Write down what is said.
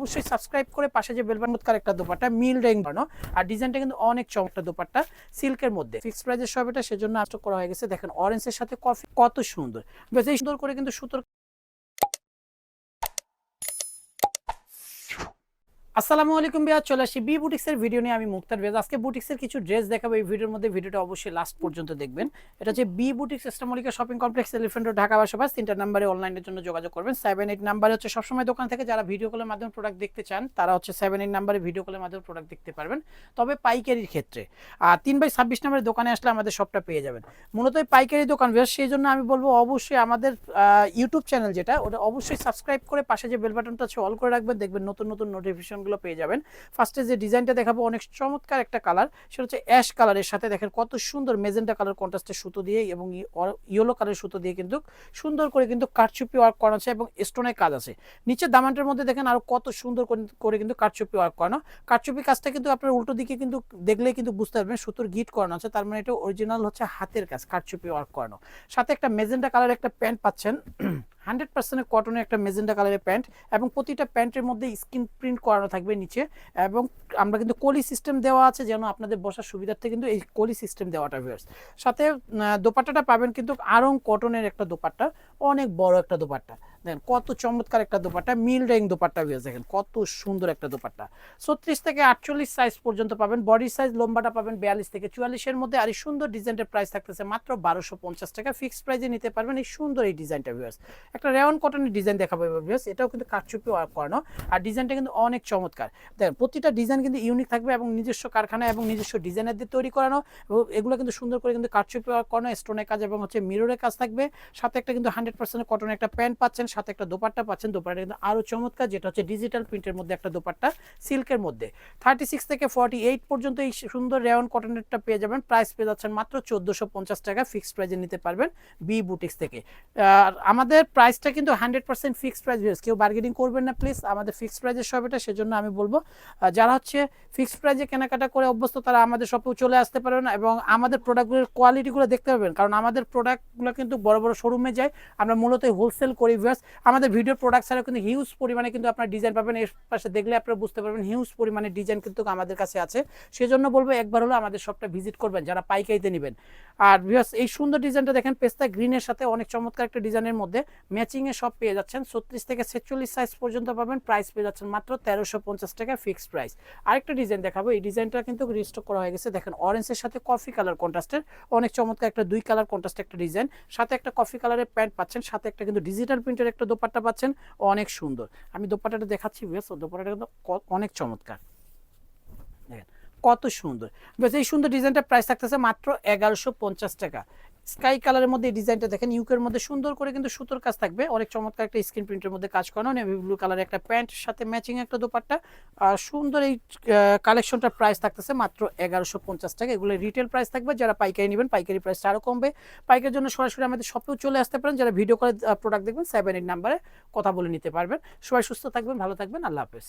অবশ্যই সাবস্ক্রাইব করে পাশে যে বেলবান বেলবানমতকার একটা দোপাট্টা মিল রেং বানো আর ডিজাইনটা কিন্তু অনেক চমকটা দোপাট্টা সিল্কের মধ্যে। ফিক্স প্রাইজের সব এটা সেজন্য আটক করা হয়ে গেছে। দেখেন অরেঞ্জের সাথে কফি কত সুন্দর। বেশ সুন্দর করে কিন্তু সুতোর আসসালামু আলাইকুম বিয়া চলে আসি বি বুটিক্সের ভিডিও নিয়ে। আমি মুক্তার বেজ আজকে বুটিক্সের কিছু ড্রেস দেখাবো। এই ভিডিওর মধ্যে ভিডিওটা অবশ্যই লাস্ট পর্যন্ত দেখবেন। এটা হচ্ছে B boutiques Eastern Mallika shopping complex Elephant Dhaka বাসাবাস তিনটা নাম্বারে অনলাইনের জন্য যোগাযোগ করবেন। সেভেন এইট নাম্বারে হচ্ছে সবসময় দোকান থেকে যারা ভিডিও কলের মাধ্যমে প্রোডাক্ট দেখতে চান, তারা হচ্ছে সেভেন এইট নাম্বারে ভিডিও কলের মাধ্যমে প্রোডাক্ট দেখতে পারবেন। তবে পাইকারির ক্ষেত্রে, আর তিন বাই ছাব্বিশ নাম্বারের দোকানে আসলে আমাদের সবটা পেয়ে যাবেন। মূলত পাইকারি দোকান বেশ সেই জন্য আমি বলব অবশ্যই আমাদের ইউটিউব চ্যানেল যেটা, ওটা অবশ্যই সাবস্ক্রাইব করে পাশে যে বেল বাটনটা আছে অল করে রাখবেন। দেখবেন নতুন নতুন নোটিফিকেশনগুলো পেয়ে যাবেন। ফার্স্টে যে ডিজাইনটা দেখাবো, অনেক চমৎকার একটা কালার সেটা হচ্ছে অ্যাশ কালারের সাথে দেখেন কত সুন্দর মেজেন্টা কালার কন্ট্রাস্টের সুতো দিয়ে এবং ইয়েলো কালারের সুতো দিয়ে কিন্তু সুন্দর করে কিন্তু কারচুপি ওয়ার্ক করা আছে এবং স্টোনের কাজ আছে। নিচে দামানটার মধ্যে দেখেন আরও কত সুন্দর করে- কিন্তু কারচুপি ওয়ার্ক করানো। কারচুপি কাজটা কিন্তু আপনার উল্টো দিকে কিন্তু দেখলে কিন্তু বুঝতে পারবেন সুতোর গিট করানো আছে, তার মানে এটা অরিজিনাল হচ্ছে হাতের কাজ, কারচুপি ওয়ার্ক করানো। সাথে একটা মেজেন্টা কালার একটা প্যান্ট পাচ্ছেন। হান্ড্রেড পার্সেন্টের কটনের একটা মেজেন্ডা কালারের প্যান্ট এবং প্রতিটা প্যান্টের মধ্যে স্ক্রিন প্রিন্ট করানো থাকবে নিচে এবং আমরা কিন্তু কলি সিস্টেম দেওয়া আছে যেন আপনাদের বসার সুবিধার্থে কিন্তু এই কলি সিস্টেম দেওয়াটা ভিউয়ার্স সাথে দোপাট্টাটা পাবেন কিন্তু আরং কটনের একটা দোপাট্টা, অনেক বড় একটা দোপাট্টা। দেখেন, কত চমৎকার একটা দোপাট্টা, মিল রেং দোপাট্টা ভিউয়ার্স দেখেন, কত সুন্দর একটা দোপাট্টা। ছত্রিশ থেকে আটচল্লিশ সাইজ পর্যন্ত পাবেন বডি সাইজ লম্বাটা পাবেন বিয়াল্লিশ থেকে চুয়াল্লিশের মধ্যে আর এই সুন্দর ডিজাইনটার প্রাইস থাকতেছে মাত্র বারোশো পঞ্চাশ টাকা। ফিক্সড প্রাইসে নিতে পারবেন এই সুন্দর এই ডিজাইনটা ভিউয়ার্স একটা রেওয়ান কটনের ডিজাইন দেখাবো ভিউয়ার্স এটাও কিন্তু কাঠচুপি ওয়ার্ক করানো। আর ডিজাইনটা কিন্তু অনেক চমৎকার। দেখেন, প্রতিটা ডিজাইন কিন্তু ইউনিক থাকবে এবং নিজস্ব কারখানা এবং নিজস্ব ডিজাইনার দিয়ে তৈরি করানো। এবং এগুলো কিন্তু সুন্দর করে কিন্তু কাঠচুপি ওয়ার্ক করানো স্টোনের কাজ এবং হচ্ছে মিররের কাজ থাকবে। সাথে একটা কিন্তু হান্ড্রেড পার্সেন্ট কটনের একটা প্যান্ট পাচ্ছেন, সাথে একটা দোপাট্টা পাচ্ছেন। দোপাট্টা কিন্তু আরও চমৎকার, যেটা হচ্ছে ডিজিটাল প্রিন্টের মধ্যে একটা দোপাট্টা সিল্কের মধ্যে। থার্টি সিক্স থেকে ফর্টি এইট পর্যন্ত এই সুন্দর রেওয়ান কটনেরটা পেয়ে যাবেন। প্রাইস পেয়ে যাচ্ছেন মাত্র চোদ্দোশো পঞ্চাশ টাকা। ফিক্সড প্রাইজে নিতে পারবেন বি বুটিক্স থেকে। আর আমাদের প্রাইসটা কিন্তু হান্ড্রেড পার্সেন্ট ফিক্সড প্রাইস কেউ বার্গেনিং করবেন না প্লিজ আমাদের ফিক্সড প্রাইজের সব এটা সেজন্য আমি বলব যারা হচ্ছে ফিক্সড প্রাইজে কেনাকাটা করে অভ্যস্ত, তারা আমাদের শপেও চলে আসতে পারবেন এবং আমাদের প্রোডাক্টগুলোর কোয়ালিটিগুলো দেখতে পারবেন কারণ আমাদের প্রোডাক্টগুলো কিন্তু বড় বড় শোরুমে যায়। আমরা মূলত হোলসেল করি ভিউয়ার্স আমাদের ভিডিও প্রোডাক্ট ছাড়া কিন্তু হিউজ পরিমাণে কিন্তু আপনার ডিজাইন পাবেন। এর পাশে দেখলে আপনারা বুঝতে পারবেন হিউজ পরিমাণে ডিজাইন কিন্তু আমাদের কাছে আছে। সেজন্য বলব, একবার হলো আমাদের শপটা ভিজিট করবেন, যারা পাইকারিতে নেবেন। আর ভিউয়ার্স এই সুন্দর ডিজাইনটা দেখেন, পেস্তা গ্রিনের সাথে অনেক চমৎকার একটা ডিজাইনের মধ্যে। ম্যাচিংয়ে সব পেয়ে যাচ্ছেন। ছত্রিশ থেকে ছেচল্লিশ সাইজ পর্যন্ত পাবেন প্রাইস পেয়ে যাচ্ছেন মাত্র তেরোশো পঞ্চাশ টাকা ফিক্সড প্রাইস আরেকটা ডিজাইন দেখাবো, এই ডিজাইনটা কিন্তু রিস্টক করা হয়ে গেছে। দেখেন অরেঞ্জের সাথে কফি কালার কন্ট্রাস্টের অনেক চমৎকার একটা দুই কালার কন্ট্রাস্ট একটা ডিজাইন সাথে একটা কফি কালারের প্যান্ট পাচ্ছেন, সাথে একটা কিন্তু ডিজিটাল প্রিন্টের একটা দোপাট্টা পাচ্ছেন, অনেক সুন্দর। আমি দোপাট্টাটা দেখাচ্ছি বেশ দোপাট্টাটা কিন্তু অনেক চমৎকার। দেখেন, কত সুন্দর। বেশ, এই সুন্দর ডিজাইনটা প্রাইস থাকতেছে মাত্র এগারোশো পঞ্চাশ টাকা। স্কাই কালারের মধ্যে ডিজাইনটা দেখেন ইউকের মধ্যে সুন্দর করে কিন্তু সুতোর কাজ থাকবে। অনেক চমৎকার একটা স্ক্রিন প্রিন্টের মধ্যে কাজ করানো, নেভি ব্লু কালারের একটা প্যান্ট, সাথে ম্যাচিং একটা দোপাট্টা। আর সুন্দর এই কালেকশনটার প্রাইস থাকতেছে মাত্র এগারোশো পঞ্চাশ টাকা। এগুলো রিটেল প্রাইস থাকবে, যারা পাইকারি নেবেন, পাইকারি প্রাইসটা আরও কমবে। পাইকারির জন্য সরাসরি আমাদের শপেও চলে আসতে পারেন। যারা ভিডিও করে প্রোডাক্ট দেখবেন সেভেন এইট নাম্বারে কথা বলে নিতে পারবেন। সবাই সুস্থ থাকবেন, ভালো থাকবেন। আল্লাহ হাফেজ।